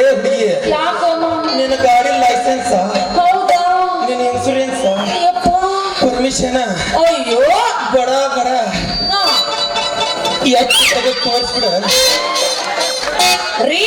ಏ ಬಿಎ ನಿನ್ನ ಗಾಡಿ ಲೈಸೆನ್ಸ್. ಹೌದಾ? ನಿನ್ನ ಇನ್ಶೂರೆನ್ಸ್ ಪರ್ಮಿಷನ್ ಅಯ್ಯೋ. ಬಡ ಬಡ. ತಗೋ ರೀ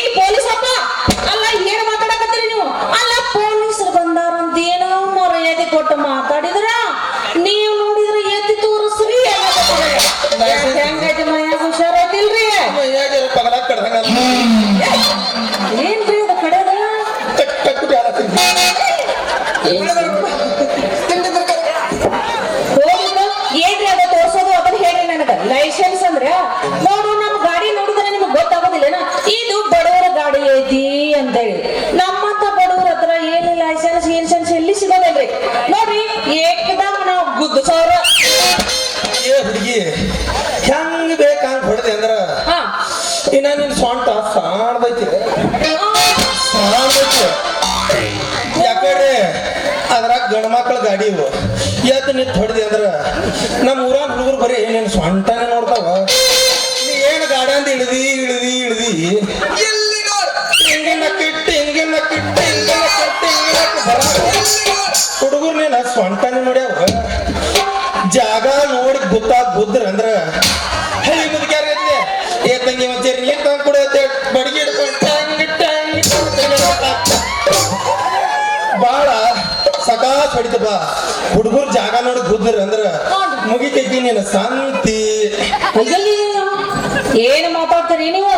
ಗಾಡಿನು ಎದ್ದ ನಿಂತು ಹೊಡೆದಿ ಅಂದ್ರೆ ನಮ್ಮ ಊರಾಗ ಹುಡುಗರು ಬರೀ ಏನೇನು ಸ್ವಂಟಾನೆ ನೋಡ್ತಾವ. ನೀ ಏನು ಅಂತ ಇಳಿದಿ ಇಳಿದಿ ಇಳಿದಿ. ಹಿಂಗಿನ ಕಿಟ್ಟು ಹಿಂಗಿನ ಕಿಟ್ಟು ಹಿಂಗಿನ ಕಿಟ್ಟು, ಹಿಂಗಿನ ಹುಡುಗರು ನೀನು ಸ್ವಂಟಾನೆ ನೋಡ್ಯಾವ. ಜಾಗ ನೋಡಿ ಗೊತ್ತಾಗ ಬುದ್ರ ಅಂದ್ರೆ ಬಾ ಹುಡುಗರು ಜಾಗ ನೋಡಿ ಗುದ್ರಿ ಅಂದ್ರ ಮುಗಿತೈತಿ ನೀನು ಸಂತಿ. ಏನು ಮಾತಾಡ್ತಾರೆ ನೀವು?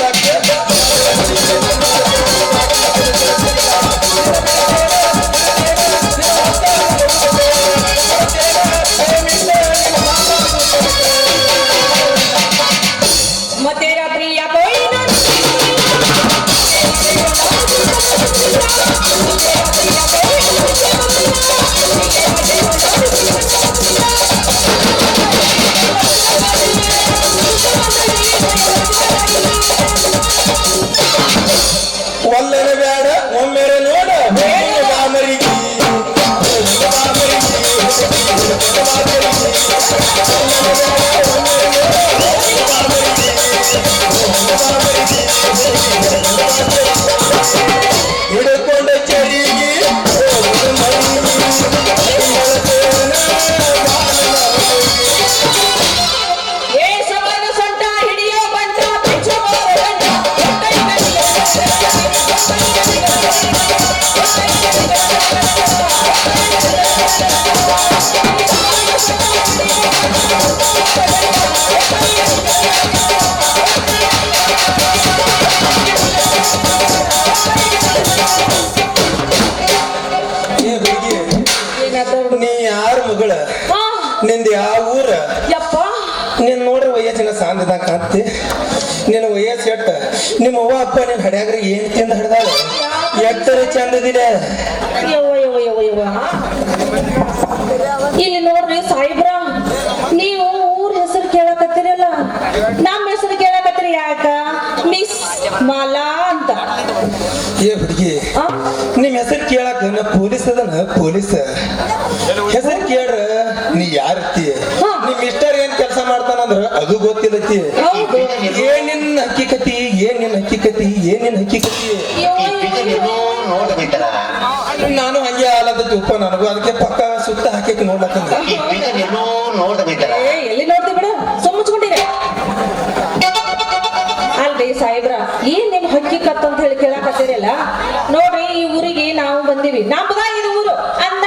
that. Thank ಎಟ್ಟ ನಿಮ್ಮ ಅವ್ವ ಅಪ್ಪ ನಿನ್ ಹಡ್ಯಾಗ್ರಿ ಏನ್ ತಿಂದ ಹಡ್ದಾಳ? ಎತ್ತರ ಚಂದದಿಲ್ಲ ಇಲ್ಲಿ ನೋಡ್ರಿ ಸಾಯಿಬ್ರ ನೀವು ಊರ್ ಹೆಸರು ಕೇಳಕತ್ತಿರಲ್ಲ? ನಮ್ಮ ಹೆಸರು ಕೇಳಕತ್ತೀರಿ ಯಾಕ? ಮಿಸ್ ಮಾಲಾ ಅಂತ. ಏ ಹುಡುಗಿ ನಿಮ್ ಹೆಸರು ಕೇಳಕ್ ಪೊಲೀಸ್ ಅದನ? ಪೊಲೀಸ್. ಹೆಸರು ಕೇಳ್ರ ನೀ ಯಾರ್ತಿ ಮಾಡ್ತಾನಂದ್ರ ಅದು ಗೊತ್ತಿಲ್ಲತಿ. ಏನಿನ್ ಹಕ್ಕಿಕತಿ ಏನಿನ್ ನಿನ್ನ ಹಕ್ಕಿಕತಿ? ಏನಿನ್ ನಿನ್ನ ಹಕ್ಕಿಕತಿ. ನಾನು ಹಂಗೆ ಆಲದ ತುಪ್ಪ ನನಗೂ ಅದಕ್ಕೆ ಪಕ್ಕ ಸುತ್ತ ಹಾಕಿ ನೋಡ್ಲಕ್ಕಂದ ಈ ಪಿಜನ್ ಎಲ್ಲೋ ನೋಡ್ತಿ ಬಿಡು? ಸುಮ್ಮಚ್ಕೊಂಡಿರ ಅಲ್ರಿ ಸಾಹೇಬ್ರ ಏನ್ ನಿಮ್ ಹಕ್ಕಿ ಕತ್ ಅಂತ ಹೇಳಿ ಕೇಳಕತ್ತೀರಲ್ಲ? ನೋಡ್ರಿ ಈ ಊರಿಗೆ ನಾವು ಬಂದಿವಿ. ನಮ್ದ ಇದು ಊರು. ಅಂದಂಗ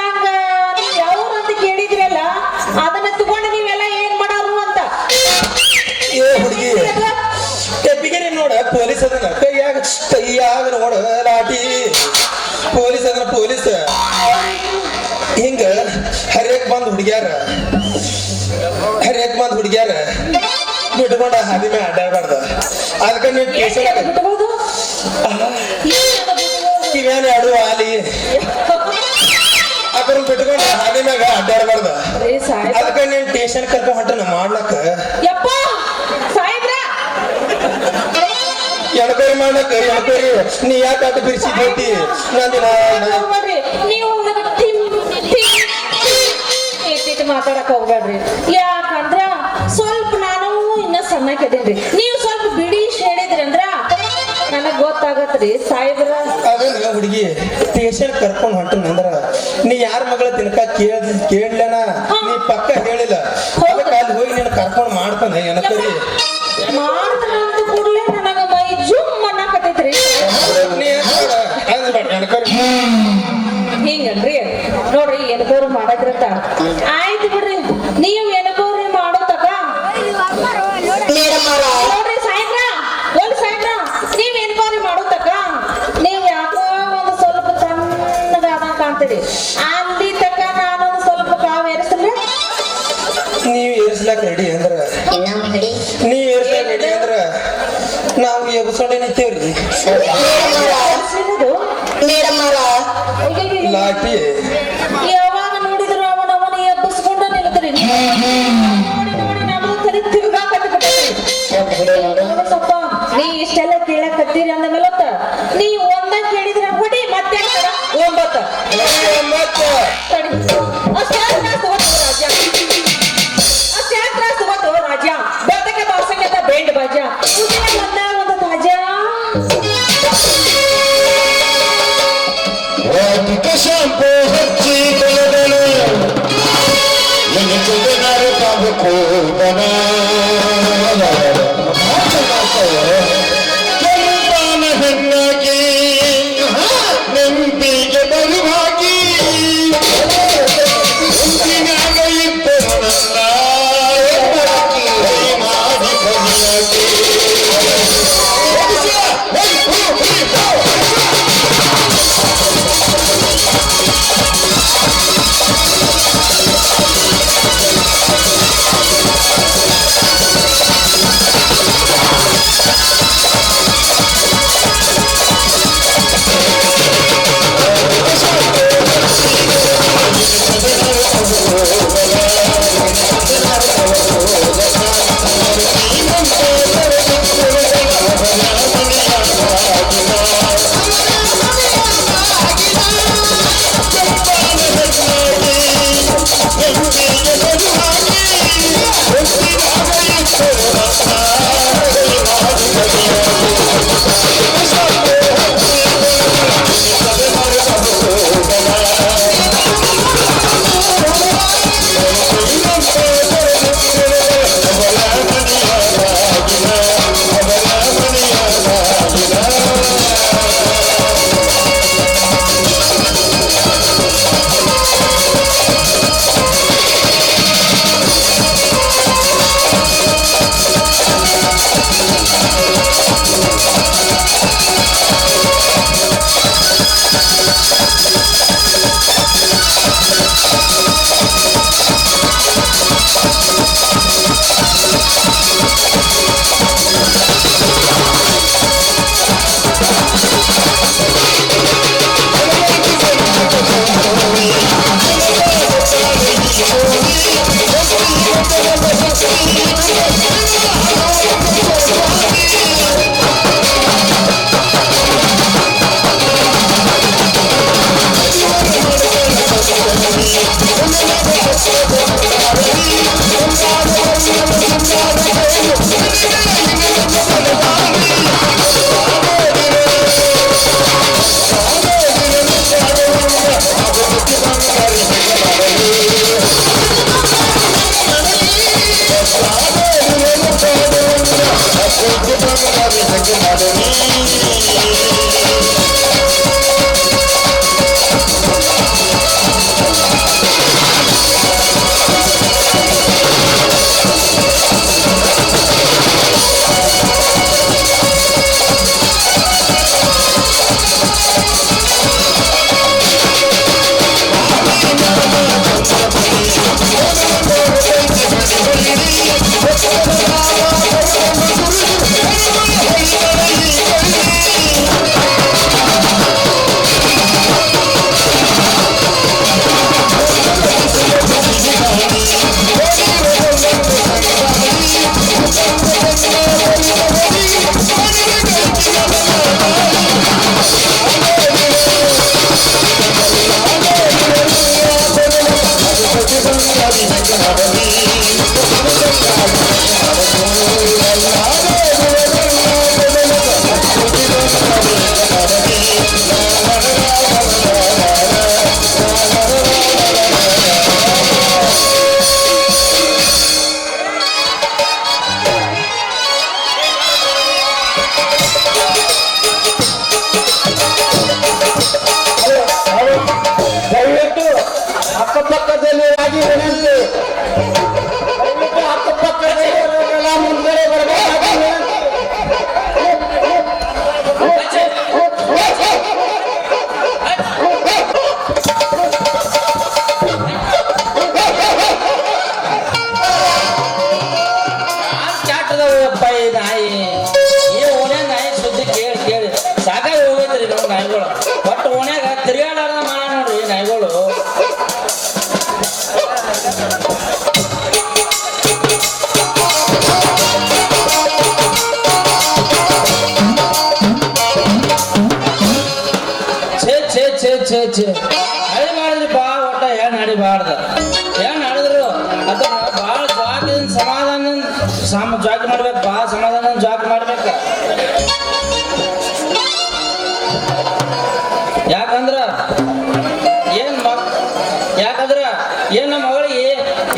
ಪೊಲೀಸ್ ಅದನ್ನ ಕೈಯಾಗ ಕೈಯಾಗ ನೋಡ ಲಾಟಿ ಪೊಲೀಸ್ ಅದನ್ನ ಪೊಲೀಸ್. ಹಿಂಗ ಹರಿಯಕ್ ಬಂದ್ ಹುಡುಗ್ಯಾರ ಹರಿಯಕ್ ಬಂದ್ ಹುಡುಗ್ಯಾರ ಬಿಟ್ಕೊಂಡ ಹಾದಿ ಮೇಲೆ ಅಡ್ಡಾಡ್ಬಾರ್ದ ಅದಕ್ಕ ನೀವು ಕೇಸ ಎರಡು? ಕಿವ್ಯಾನ ಆಡು ಆಲಿ ಅದ್ರ ಬಿಟ್ಕೊಂಡ ಹಾದಿ ಮ್ಯಾಗ ಅಡ್ಡಾಡ್ಬಾರ್ದ ಅದಕ್ಕ ನೀನ್ ಟೇಷನ್ ಕರ್ಕೊಂಡ್ ಹೊಂಟ ಮಾಡ್ಲಕ್ಕ? ಎಣಕರಿ ಮಾಡಕ್ ಎಣಕರಿ ನೀ ಯಾಕೆ ಅದು ಬಿರ್ಸಿ ಬಿಟ್ಟಿ ನಂದು ಹೋಗ್ಬೇಡ್ರಿ ನೀವು ನನಗೆ ಟಿಮ್ ಟಿಮ್ ಇಟ್ಟಿಟ್ಟು ಮಾತಾಡಕ್ ಹೋಗ್ಬೇಡ್ರಿ. ಯಾಕಂದ್ರ ಸ್ವಲ್ಪ ನಾನು ಇನ್ನ ಸಣ್ಣಕ್ಕಿದ್ದೀನಿ ನೀವು ಸ್ವಲ್ಪ ಬಿಡಿ ಹೇಳಿದ್ರಿ ಅಂದ್ರ ನನಗ್ ಗೊತ್ತಾಗತ್ರಿ. ಸಾಹೇಬ್ರ. ಅದನ್ನ ಹುಡುಗಿ ಸ್ಟೇಷನ್ ಕರ್ಕೊಂಡ್ ಹೊಂಟನಂದ್ರ ನೀ ಯಾರ ಮಗಳ ತಿನ್ಕ ಕೇಳ ಕೇಳಲೇನ? ನೀ ಪಕ್ಕ ಹೇಳಿಲ್ಲ. ಅದಕ್ಕ ಅಲ್ಲಿ ಹೋಗಿ ನೀನು ಕರ್ಕೊಂಡ್ ಮಾಡ್ತಾನೆ ಏನಕ್ಕರಿ ಮಾಡ್ತಾನ ಮಾಡದ್ರಂತ. ಆಯ್ತು ಬಿಡ್ರಿ. ನೀವು ಎನಕೋರಿ ಮಾಡೋತಕ ನೋಡ್ರಿ ಒಂದ್ ನೀವ್ ನೀವ್ ಯಾಕೋ ಒಂದು ಸ್ವಲ್ಪ ಕಾಣ್ತೀರಿ. ಅಲ್ಲಿ ತಕ ನಾನೊಂದು ಸ್ವಲ್ಪ ಕಾವ್ ಏರಿಸ್ರಿ ನೀವ್ ಏರ್ಸ್ಲಾಕ್ ರೆಡಿ ಅಂದ್ರ? ನೀವ್ ಏರ್ಸ್ಲಾಕ್ ರೆಡಿ ಅಂದ್ರ ನಾವು ಎಬ್ಸೊಂಡೆ ಲಾಟಿ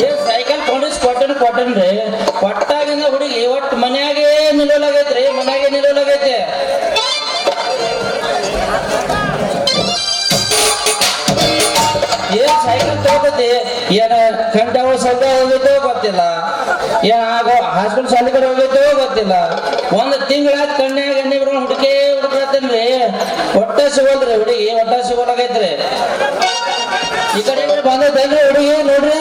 ಏನ್ ಸೈಕಲ್ ಕೊಂಡಿಸ್ ಕೊಟ್ಟನ್ ಕೊಟ್ಟನ್ರಿ ಕೊಟ್ಟಾಗಿಂದ ಹುಡುಗಿ ಒಟ್ಟು ಮನ್ಯಾಗೆ ನಿಲ್ಲೋಲಾಗೈತ್ರಿ, ಮನ್ಯಾಗೆ ನಿಲ್ಲೋಲಾಗೈತೆ. ಏನ್ ಸೈಕಲ್ ತಗೋತಿ ಏನ ಕಂಠ ಸೌದ ಹೋಗಿದ್ದೋ ಗೊತ್ತಿಲ್ಲ. ಏನ್ ಆಗೋ ಹಾಸ್ಪಿಟಲ್ ಶಾಲೆ ಕಡೆ ಹೋಗಿದ್ದೋ ಗೊತ್ತಿಲ್ಲ. ಒಂದ್ ತಿಂಗಳ ಕಣ್ಣಾಗ ಎಣ್ಣೆ ಬಿಡ್ಕೊಂಡು ಹುಡುಕಿ ಹುಡುಕತ್ತೇನ್ರಿ ಹೊಟ್ಟ ಸಿಗೋಲ್ರಿ ಹುಡುಗಿ ಹೊಟ್ಟ ಸಿಗೋಲಾಗೈತ್ರಿ. ಈ ಕಡೆ ಬಂದೈತೇನ್ರಿ ಹುಡುಗಿ, ನೋಡ್ರಿ.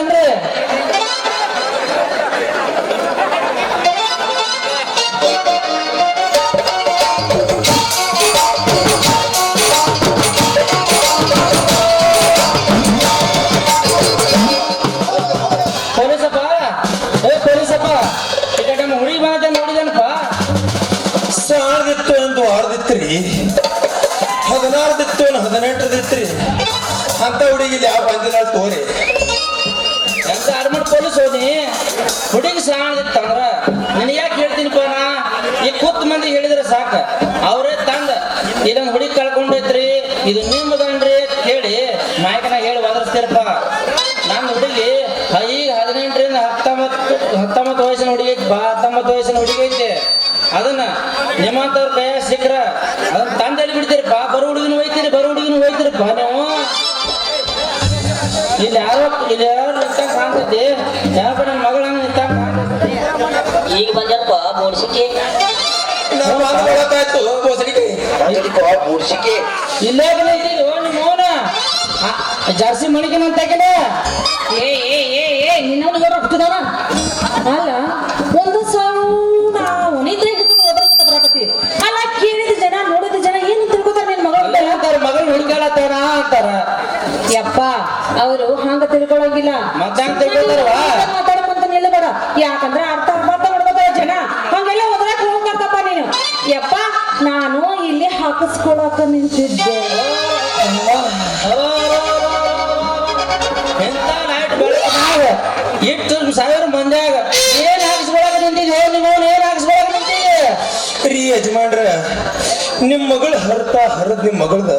ಆಡ್ದಿತ್ರಿ ಹದಿನಾರದಿತ್ತು ಹದಿನೆಂಟರದಿತ್ರಿ ಅಂತ ಹುಡುಗಿ ಯಾವ ಬಂದಿಲ್ಲ ತೋರಿ. ಎಂತ ಅರ್ಮಟ್ ಪೊಲೀಸ್ ಹೋದಿ? ಹುಡುಗಿ ಸಾಣದಿತ್ತಂದ್ರ ನಿನಗೆ ಯಾಕೆ ಹೇಳ್ತೀನಿಪ್ಪ ಕೋನ ಈ ಕೂತ್ ಮಂದಿ ಹೇಳಿದ್ರೆ ಸಾಕ. ಅವರೇ ತಂದ. ಇದೊಂದು ಹುಡುಗಿ ಕಳ್ಕೊಂಡೈತ್ರಿ. ಇದು ನಿಮ್ಮದನ್ರಿ ಕೇಳಿ ನಾಯಕನ ಹೇಳಿ ಒದರ್ಸ್ತೀರಪ್ಪ. ನನ್ನ ಹುಡುಗಿ ಈಗ ಹದಿನೆಂಟರಿಂದ ಹತ್ತೊಂಬತ್ತು ಹತ್ತೊಂಬತ್ತು ವಯಸ್ಸಿನ ಹುಡುಗಿ ಐತಿ ಹತ್ತೊಂಬತ್ತು ವಯಸ್ಸಿನ ಹುಡುಗಿ ಐತಿ. ಅದನ್ನ ನಿಮ್ಮಂತವ್ರ ಕೈಯಾಗ ಸಿಕ್ಕ್ರ ಅದನ್ನ ಬಿಡ್ತೀರಿ ಬಾ ಬರೋ ಹುಡುಗಿನ ಹೋಯ್ತೀರಿ ಬರೋ ಹುಡುಗಿನ ಬಾ ನೀವು. ಇಲ್ಲಿ ಯಾರೋ ಇಲ್ಲಿ ಯಾರು ನಿಂತ ಕಾಣ್ತೈತಿ. ಯಾವ ನನ್ನ ಮಗಳ ನಿಂತಂಗ್ ಕಾಣ್ತೈತಿ. ಈಗ ಬಂದಪ್ಪ ಮೂಡ್ಸಿಕೆ ಮೂಡ್ಸಿಕೆ ಇಲ್ಲೇ ಬಂದೈತಿ ನಿಮ್ಮ ಜಾಸ್ತಿ ಮಣಿಕೆ ಏ ಏ ಹರದ್ ನಿಮ್ಮ ಮಗಳದ?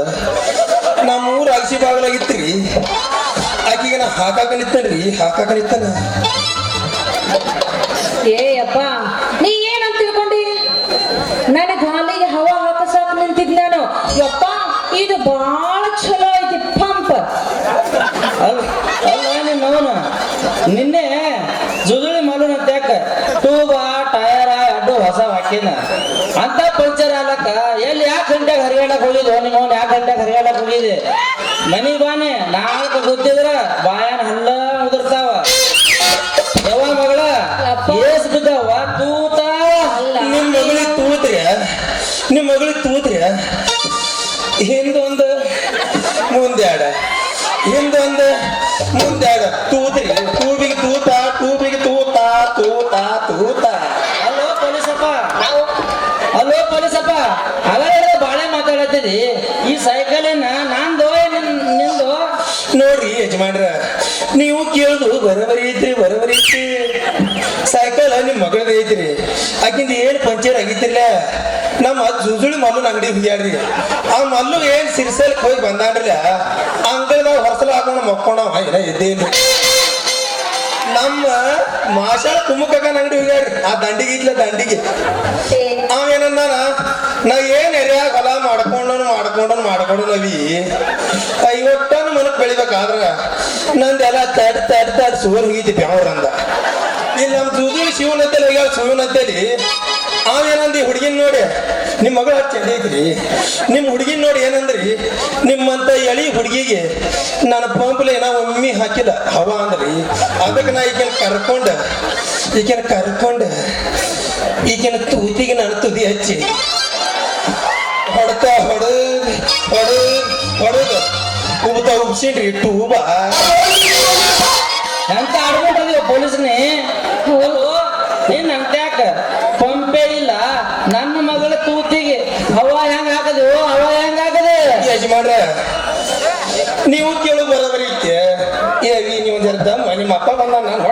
ನಮ್ಮ ಊರ ಅಗಸಿ ಬಾಗಲಾಗಿತ್ರಿ ಆಕಿಗೆ ನಾ ಹಾಕಾಕ ಹಾಕಾಕಲಿತ್ತಲ್ಲ ಹಾಕಾಕ ನಿತ್ತಾನ? ಏ ಅಪ್ಪ ನೀ ಏನಂತ ತಿಳ್ಕೊಂಡಿ? ನನ್ನ ಗಾಲಿಗೆ ಹವಾ ಹಾಕಸಾಕ ನಿಂತಿದ್ ನಾನು. ಯಪ್ಪ ಇದು ಬಹಳ ಚಲೋ ಐತಿ ಪಂಪ್. ಅಲ್ಲ ನಿನ್ನವನು ನಿನ್ನೆ ಜುಜುಳಿ ಮಾಲೂನ್ ಅಂತ ಯಾಕ? ಟೂಬ ಟಯರ ಅಡ್ಡು ಹೊಸ ಹಾಕಿನ ಅಂತ ಪಂಚರ್ ಆಲಕ್ಕ ಎಲ್ಲಿ ಯಾಕೆ ಗಂಟೆಗೆ ಹರಿಯಾಡಕ್ ನಿಮ್ಮ ಒಂದು ಯಾಕೆ ಗಂಟೆ ಹರಿಯಾಡಕ್ ಹೋಗಿದ್ದೆ ಮನಿ ಬಾನೆ ನಾಲ್ಕು ಗೊತ್ತಿದ್ರ ಬಾಯನ್ ಹಲ್ಲ ಉದುರ್ತಾವ. ಯಾವ ಮಗಳ. ಏಸ್ ಬಿದ್ದಾವ ತೂತ ಅಲ್ಲ. ನಿಮ್ ಮಗಳಿಗೆ ತೂತ್ರಿ. ನಿಮ್ ಮಗಳಿಗೆ ತೂತ್ರಿ. ಮಾತಾಡತ್ತೀರಿ ಈ ಸೈಕಲಿನ ನಂದು ನಿನ್ ನಿಂದು? ನೋಡ್ರಿ ಯಜಮಾನ್ರ ನೀವು ಕೇಳುದು ಬರಬರಿ ಐತ್ರಿ ಬರಬರಿ ಐತ್ರಿ. ಸೈಕಲ್ ನಿಮ್ ಮಗಳದ ಐತ್ರಿ. ಆಕಿಂದ ಏನ್ ಪಂಚರ್ ಆಗಿತ್ತಿಲ್ಲ ನಮ್ಮ ಜುಜುಳಿ ಮಲ್ಲುನ ಅಂಗಡಿ ಹೋಗ್ಯಾಡ್ರಿ ಆ ಮಲ್ಲು ಏನ್ ಸಿರ್ಸಲ್ಕ್ ಹೋಗಿ ಬಂದಾಡ್ರಿ ಅಂಗಡಿ ನಾವು ಹೊರಸಲ ಹಾಕೊಂಡು ಮಕ್ಕೋಣ ಏನ ಎದ್ದೇನು ನಮ್ಮ ಮಾಷಾಳ ಕುಮ್ಮಕ್ಕನ ಅಂಗಡಿ ಹೋಗ್ಯಾಡ್ರಿ ಆ ದಂಡಿಗೆ ಇತ್ಲ ದಂಡಿಗೆ. ಅವ ಏನಂದಾನ? ನಾ ಏನ್ ಎರಿಯಾಗ ಹೊಲ ಮಾಡ್ಕೊಂಡನು ಮಾಡ್ಕೊಂಡು ಮಾಡ್ಕೊಂಡನ್ ಮಾಡ್ಕೊಂಡನವಿ ಐವತ್ತನ ಮನಕ್ ಬೆಳಿಬೇಕಾದ್ರ ನಂದೆಲ್ಲ ತಡ್ ತಡ್ ತಡ್ ಸುವರ್ ಹೋಗಿದ್ದೆ ಬ್ಯಾವ್ರಂದ ಇಲ್ಲಿ ನಮ್ಮ ಜೂಜು ಶಿವನಂತೇಳಿ ಈಗ ಶಿವನಂತೇಳಿ ಅವೇನಂದಿ ಹುಡುಗಿನ ನೋಡಿ ನಿಮ್ಮ ಮಗಳ ಅಷ್ಟು ಚಂದ ಐತ್ರಿ. ನಿಮ್ಮ ಹುಡುಗಿನ ನೋಡಿ ಏನಂದ್ರಿ, ನಿಮ್ಮಂತ ಎಳಿ ಹುಡುಗಿಗೆ ನನ್ನ ಪಂಪ್ಲೆ ಏನೋ ಒಮ್ಮೆ ಹಾಕಿಲ್ಲ. ಹವ ಅಂದ್ರಿ. ಅದಕ್ಕೆ ನಾ ಈಗಿನ ಕರ್ಕೊಂಡ ಈಗಿನ ಕರ್ಕೊಂಡ ಈಗಿನ ತೂತಿಗೆ ನಾನು ತುದಿ ಹಚ್ಚಿ. ಹೊಡದ್ ಹೊಡದ್ ಹೊಡದ್ ಉಬ್ತಾ ಇಟ್ಟು ಉಬ ಎಂತ ಆಡ್ಬಿಟ್ಟಿದೀವ ಪೊಲೀಸ್ನೇ? ಏನ್ ಅಂತ್ಯಾಕ ಪಂಪೆ ಇಲ್ಲ. ನನ್ನ ಮಗಳ ತೂತಿಗೆ ಹವ ಹೆಂಗ್ ಹಾಕದು? ಅವ ಹೆಂಗ್ ಹಾಕದೆ? ಯಜಮಾನ್ರ, ನೀವು ಕೇಳು ಬರೋಬರಿ ಐತೆ ಏವಿ ನೀವು ಜರ ದಮ್ಮ ನಿಮ್ಮ ಅಪ್ಪ ಬಂದ ನಾನು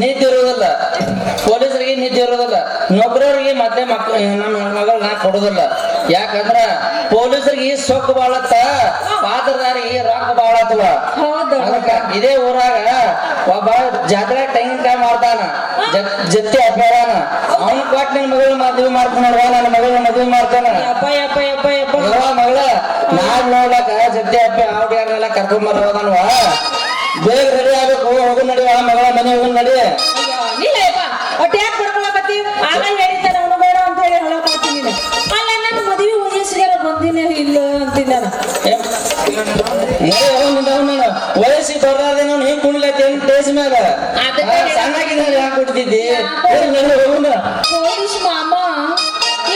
ನಿದ್ದೆ ಇರೋದಿಲ್ಲ. ಪೊಲೀಸರಿಗೆ ನಿದ್ದೆ ಇರೋದಿಲ್ಲ. ನೌಕರರಿಗೆ ಮತ್ತೆ ಮಕ್ಳು ನಮ್ಮ ನಾ ಕೊಡೋದಿಲ್ಲ. ಯಾಕಂದ್ರ ಪೊಲೀಸರಿಗೆ ಸೊಕ್ಕು ಬಾಳತ್ತ ಪಾತ್ರದಾರಿಗೆ ರೊಕ್ಕ ಬಾಳತ್ತವ. ಇದೇ ಊರಾಗ ಒಬ್ಬ ಜಾತ್ರೆ ಟೈಮ್ ಟೈಮ್ ಮಾಡ್ತಾನ ಜತ್ತಿ ಅಪ್ಪಾರಾನ ಅವ್ನ ಕೊಟ್ಟು ನಿನ್ ಮಗಳ ಮದುವೆ ಮಾಡ್ತಾನ ನನ್ನ ಮಗಳ ಮದುವೆ ಮಾಡ್ತಾನ. ಮಗಳ ನಾಡ್ ನೋಡಕ ಜಗ್ತಿ ಅಪ್ಪಿ ಆವ್ಡಿಯಾರನ್ನೆಲ್ಲ ಕರ್ಕೊಂಡ್ ಬರೋದನ್ವ ಬೇಗ ರೆಡಿ ಆಗ್ಬೇಕು. ಹೋಗು ನಡಿ ಆ ಮಗಳ ಮನೆ ಹೋಗು ನಡಿ. ಯಾಕೆ ಬಡ್ಕೊಳಕತ್ತಿ ಆಗ ಹೇಳಿದ್ದೆ ಬೇಡ ಅಂತ ಹೇಳಿ ಹೇಳಕತ್ತೀನಿ ಅಲ್ಲ ನನ್ನ ಮದುವೆ ವಯಸ್ಸಿಗೆ ಬಂದಿನೇ ಇಲ್ಲ ಅಂತೀನಿ ನಾನು ವಯಸ್ಸಿಗೆ ನಾನು ಹಿಂಗ್ ಕುಣ್ಲತ್ತೆ ಟೇಸ್ ಮ್ಯಾಗ ಸಣ್ಣಗಿದ್ದಾಗ ಯಾಕೆ ಕೊಡ್ತಿದ್ದಿ? ಹೋಗುಣ ಪೊಲೀಸ್ ಮಾಮ.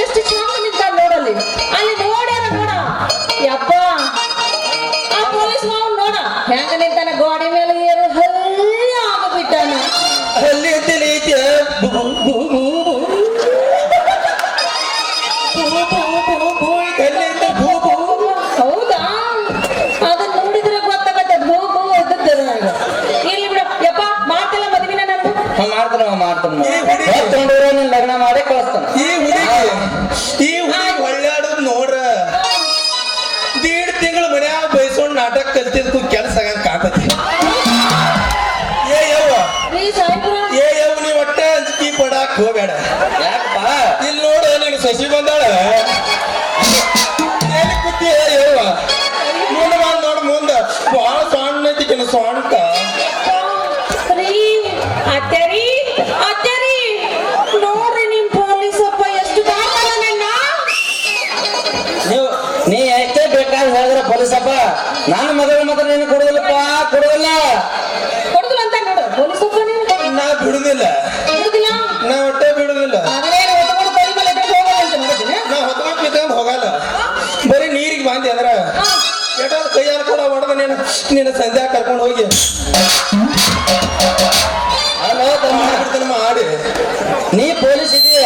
ಎಷ್ಟು ಚಂದ ನಿಂತ ನೋಡಲ್ಲಿ. ಅಲ್ಲಿ ನೋಡ್ಯಾರ ನೋಡ. ಯಪ್ಪ. ಆ ಪೊಲೀಸ್ ಮಾವ ನೋಡ. ಹೆಂಗ ಹೋಗ್ಬೇಡ. ಯಾಕಪ್ಪ? ಇಲ್ಲಿ ನೋಡು ನನಗೆ ಸಸಿ ಬಂದಾಳ. ನಿನ್ನ ಸಂಧ್ಯಾ ಕರ್ಕೊಂಡು ಹೋಗಿ. ತಮ್ಮ ಮಾಡ್ಬಿಡ್ತಾನೆ ಮಾಡಿ ನೀ ಪೊಲೀಸ್ ಇದೀಯ.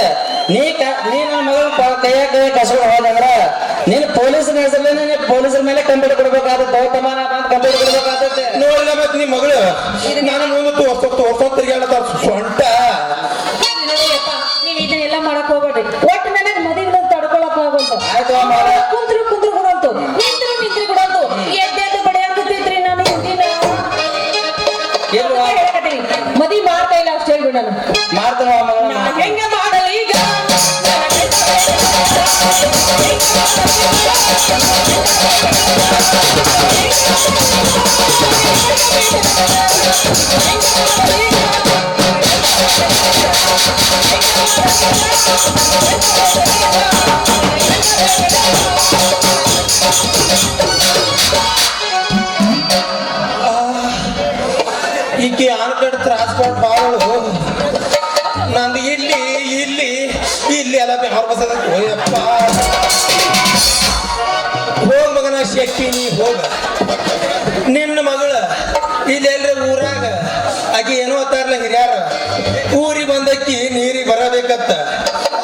ನೀ ನೀ ನನ್ನ ಮಗಳ ಕೈಯಾಗ ಕೈ ಕಸ್ಕೊಂಡು ಹೋದಂದ್ರ ನೀನ್ ಪೊಲೀಸ್ ಹೆಸರಲ್ಲಿ ನೀನ್ ಪೊಲೀಸರ ಮೇಲೆ ಕಂಪ್ಲೇಂಟ್ ಕೊಡ್ಬೇಕಾಗುತ್ತೆ. ತಮ್ಮ ನಾ ಬಂದು ಕಂಪ್ಲೇಂಟ್ ಕೊಡ್ಬೇಕಾಗುತ್ತೆ. ನೋಡಿಲ್ಲ ಮತ್ತೆ ನಿಮ್ ಮಗಳು ನಾನು ಮುಂದೆ ಹೊಸ ತೋರ್ಸೋ ತಿರ್ಗಾಡತಾರ ಸೊಂಟ. ಈಕೆ ಆನ್ಕಡ್ ಟ್ರಾನ್ಸ್ಪೋರ್ಟ್ ಬಾಳು ನಂದು ಇಲ್ಲಿ ಇಲ್ಲಿ ಇಲ್ಲಿ ಎಲ್ಲ ಬೆವರ್ ಬಸದ ಹೋಗ. ನಿನ್ನ ಮಗಳ ಇಲ್ಲೆಲ್ಲ ಊರಾಗ. ಆಕಿ ಏನೋ ಅತ್ತಾರಲ್ಲ ಹಿರಿಯಾರ. ಊರಿಗೆ ಬಂದಕ್ಕಿ ನೀರಿಗೆ ಬರಬೇಕತ್ತ.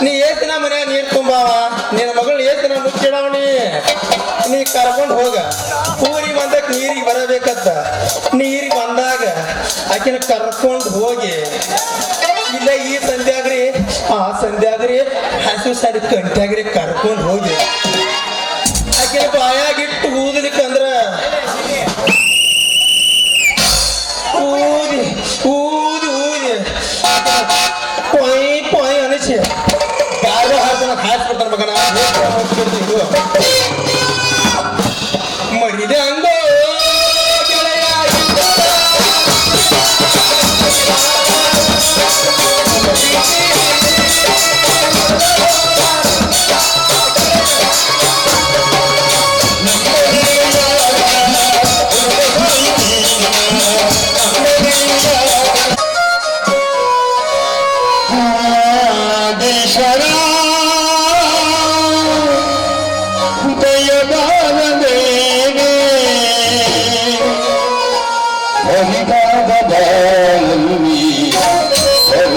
ನೀ ಏಸ್ ಮನೆ ನೀರ್ ತುಂಬಾವ? ನಿನ್ನ ಮಗಳು ಏಸ್ ದಿನ ಮುಚ್ಚಿಡವಣಿ ನೀ? ಕರ್ಕೊಂಡು ಹೋಗ. ಊರಿಗೆ ಬಂದಕ್ಕೆ ನೀರಿಗೆ ಬರಬೇಕತ್ತ. ನೀರಿಗೆ ಬಂದಾಗ ಆಕಿನ ಕರ್ಕೊಂಡು ಹೋಗಿ. ಇಲ್ಲ ಈ ಸಂಧ್ಯಾಗ್ರಿ, ಆ ಸಂಧ್ಯಾಗ್ರಿ ಹಸು ಸರಿ ಕಂಟ್ಯಾಗ್ರಿ ಕರ್ಕೊಂಡು ಹೋಗಿ.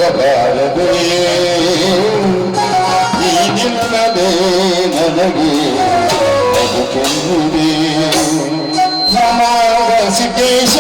ಹೊರಬಾರದೆ ನೀನಿಲ್ಲದೆ ನನಗೆ ಸಿದ್ದೇಶ